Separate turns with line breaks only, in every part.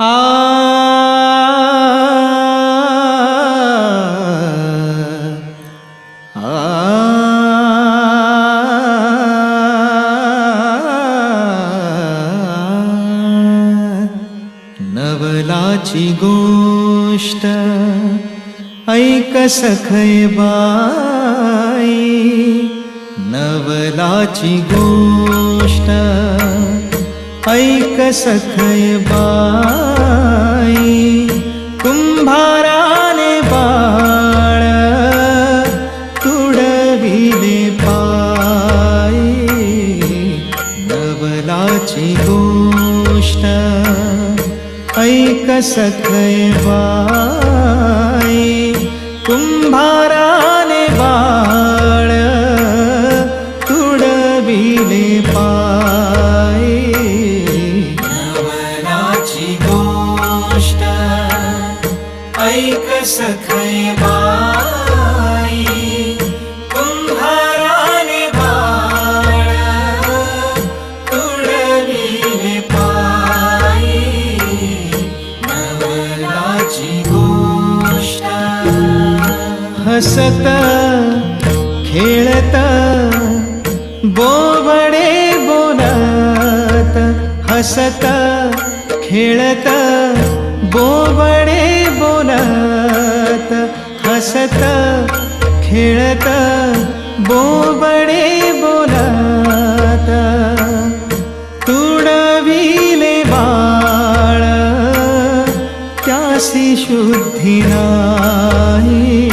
आ. आ. नवलाची गोष्ट ऐक सखय बाई. नवलाची गोष्ट ऐक सखय बाई. गोष्ट ऐक सखैवाई कुंभाराने बाळ तुडविले पाय. नवनाची गोष्ट ऐक सखय हसत खेळत बोबडे बोलत. हसत खेळत बोबडे बोलत. हसत खेळत बोबडे बोलत. त्यासी शुद्धी नाही.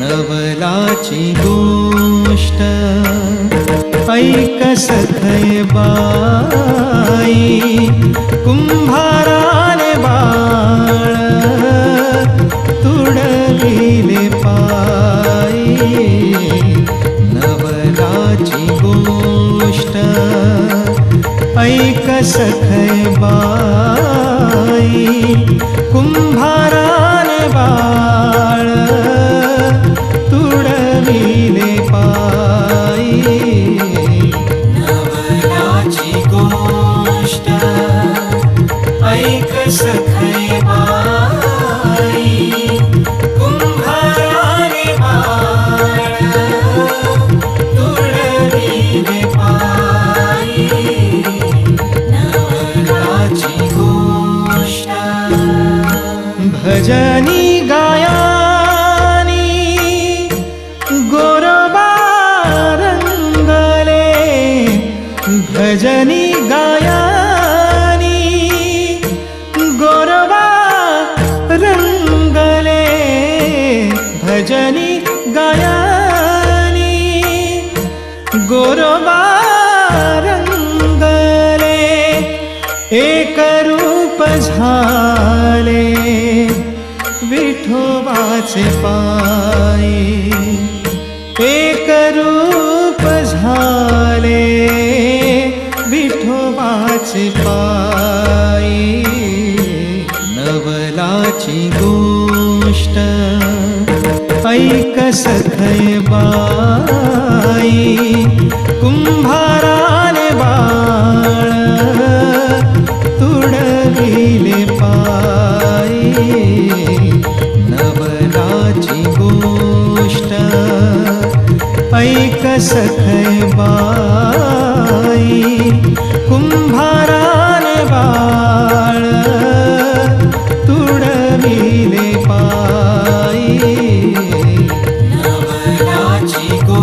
नवलाची गोष्ट. ऐक सखय बाई कुंभाराने बाळ. तुडविले पायी नवलाची गोष्ट. ऐक सखय बाई. कुंभाराने भजनी गायानी गोरबा रंगले भजनी गायानी गोरबा रंगले भजनी गायानी गोरबा रंगले एक रूप झा पायी एक रूप झाले विठोबाचे पायी नवलाची गोष्ट ऐक सखय बाई। कुंभाराने सखैबाई कुंभाराने बाळ तुडविले पायी नवराची गो